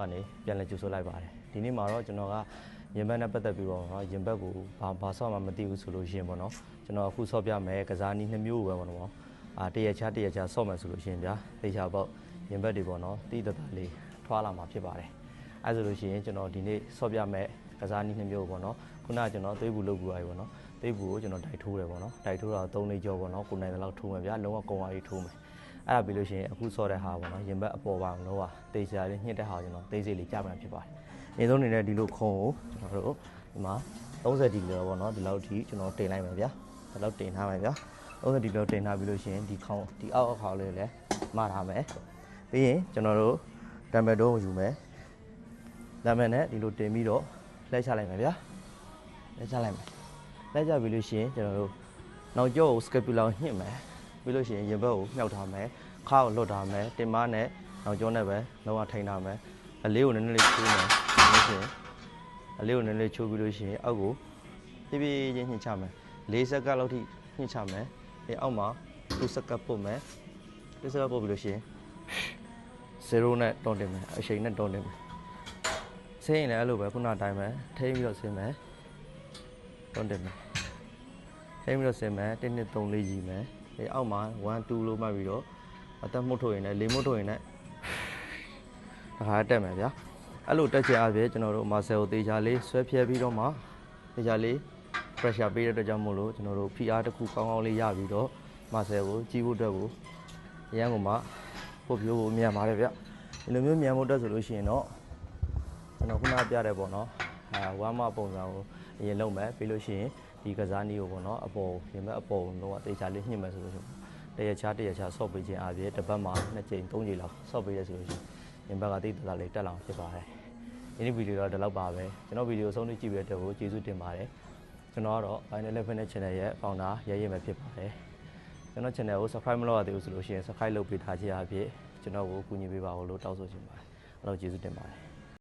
ကနေပြန်လည်ကြိုဆိုလိုက်ပါတယ်ဒီနေ့မှာတော့ကျွန်တော်ကရင်ဘတ်နဲ့ပတ်သက်ပြီးတော့ရင်ဘတ်ကိုဘာဘာဆော့မှမသိဘူးဆိုလို့ရှင်ပေါ့နော်ကျွန်တော်အခုဆော့ပြမယ်ကစားနည်းနှမျိုးပဲပေါ့နော်အာတရချတရချဆော့မယ်ဆိုလို့ရှင်ဗျာသေချာပေါ့ရင်ဘတ်တွေပေါ့နော်တိတတလေးထွာလာမှာဖြစ်ပါတယ်အဲဆိုလို့ရှိရင်ကျွန်တော်ဒီနေ့ဆော့ပြမဲ့ကစားနည်းနှမျိုးပေါ့နော်ခုနကကျွန်တော်သွေးဘူးလုပ်ဘူးအားပေါ့နော်သွေးဘူးကိုကျွန်တော်တိုက်ထိုးတယ်ပေါ့နော်တိုက်ထိုးတာ၃လေးကြောပေါ့နော်ကိုနိုင်တဲ့လောက်ထိုးမယ်ဗျာလုံးဝကုံအားကြီးထိုးမယ် အဲ့ဒါပြီးလို့ရှိရင်အခုဆော့တဲ့ဟာပေါ့နော်ရင်ဘတ်အပေါ်ပါအောင်လို့ကတေးစရာလေးညှစ်တဲ့ဟာကိုကျွန်တော်တေးစိလေးကြားမှဖြစ်ပါတယ်။အရင်ဆုံးအနေနဲ့ဒီလိုခုံကိုကျွန်တော်တို့ဒီမှာ30ဒီလောပေါ့နော်ဒီလောက်ထိကျွန်တော်တင်လိုက်မယ်ဗျာ။ဒီလောက်တင်ထားမယ်ဗျာ။30ဒီလောတင်ထားပြီးလို့ရှိရင်ဒီခေါင်းဒီအောက်အခေါင်းလေးလည်းမထားမယ်။ပြီးရင်ကျွန်တော်တို့ဒမ်ဘယ်တော့ကိုယူမယ်။ဒမ်ဘယ်နဲ့ဒီလိုတင်ပြီးတော့လှည့်ချလိုက်မယ်ဗျာ။လှည့်ချလိုက်မယ်။လှည့်ချပြီးလို့ရှိရင်ကျွန်တော်တို့နောက်ကျောကို scapula ကိုညှစ်မယ်။ ပြီးလို့ရှိရင်ရင်ဘတ်ကိုမြှောက်ထားမယ်။ခါကိုလွတ်ထားမယ်။တင်မနဲ့နောက်ကျောနဲ့ပဲလုံးဝထိန်ထားမယ်။အလေးကိုနည်းနည်းလေးချိုးမယ်။ပြီးလို့ရှိရင်အလေးကိုနည်းနည်းလေးချိုးပြီးလို့ရှိရင်အောက်ကိုပြပြချင်းညှစ်ချမယ်။၄စက္ကန့်လောက်ထိညှစ်ချမယ်။ဒီအောက်မှာ2စက္ကန့်ပုတ်မယ်။2စက္ကန့်ပုတ်ပြီးလို့ရှိရင်0နဲ့တွန်းတင်မယ်။အချိန်နဲ့တွန်းတင်မယ်။ဆင်းရင်လည်းအဲ့လိုပဲခုနအတိုင်းပဲထိန်းပြီးတော့ဆင်းမယ်။တွန်းတင်မယ်။ထိမ့်ပြီးတော့ဆင်မယ်1 2 3 4ရီမယ် ဒီအောက်မှာ1 2လို့မှတ်ပြီးတော့အသက်မှုတ်ထုတ်ရင်လည်းလေးမှုတ်ထုတ်ရင်လည်းတစ်ခါတက်မယ်ဗျာအဲ့လိုတက်ချင်အားဖြင့်ကျွန်တော်တို့မာဆယ်ကိုတေချာလေးဆွဲဖြဲပြီးတော့မှတေချာလေး pressure ပေးတဲ့အတွက်ကြောင့်မို့လို့ကျွန်တော်တို့ PR တစ်ခုကောင်းကောင်းလေးရပြီးတော့မာဆယ်ကိုကြီးဖို့အတွက်ကိုအရန်ကိုမှပို့ပြိုးဖို့မြန်ပါတယ်ဗျဒီလိုမျိုးမြန်ဖို့အတွက်ဆိုလို့ရှိရင်တော့ကျွန်တော်ခုနပြတဲ့ပေါ့နော်အာဝမ်းမပုံစံကိုအရင်လုပ်မယ်ပြီးလို့ရှိရင် ဒီကစားနည်းကိုပေါ့နော်အပေါ်ပြင်မဲ့အပေါ်လုံးဝတေချာလေးညှစ်မယ်ဆိုလို့ရှိရင်တရချာတရချာဆော့ပေးခြင်းအပြင်တစ်ပတ်မှာ2ကြိမ်3ကြိမ်လောက်ဆော့ပေးရဆိုလို့ရှိရင်ပြင်ဘက်ကတိတသားလေးတက်လာအောင်ဖြစ်ပါတယ်ဒီနေ့ဗီဒီယိုတော့ဒီလောက်ပါပဲကျွန်တော်ဗီဒီယိုဆုံးဖြတ်ကြည့်ပြီးတဲ့အတွက်ကိုကျေးဇူးတင်ပါတယ်ကျွန်တော်ကတော့ Final Eleven Channel ရဲ့ founder ရဲရဲပဲဖြစ်ပါတယ်ကျွန်တော် channel ကို subscribe မလုပ်ရသေးဘူးဆိုလို့ရှိရင် subscribe လုပ်ပေးထားခြင်းအပြင်ကျွန်တော်ကိုကူညီပေးပါဦးလို့တောင်းဆိုချင်ပါတယ်အဲ့တော့ကျေးဇူးတင်ပါတယ်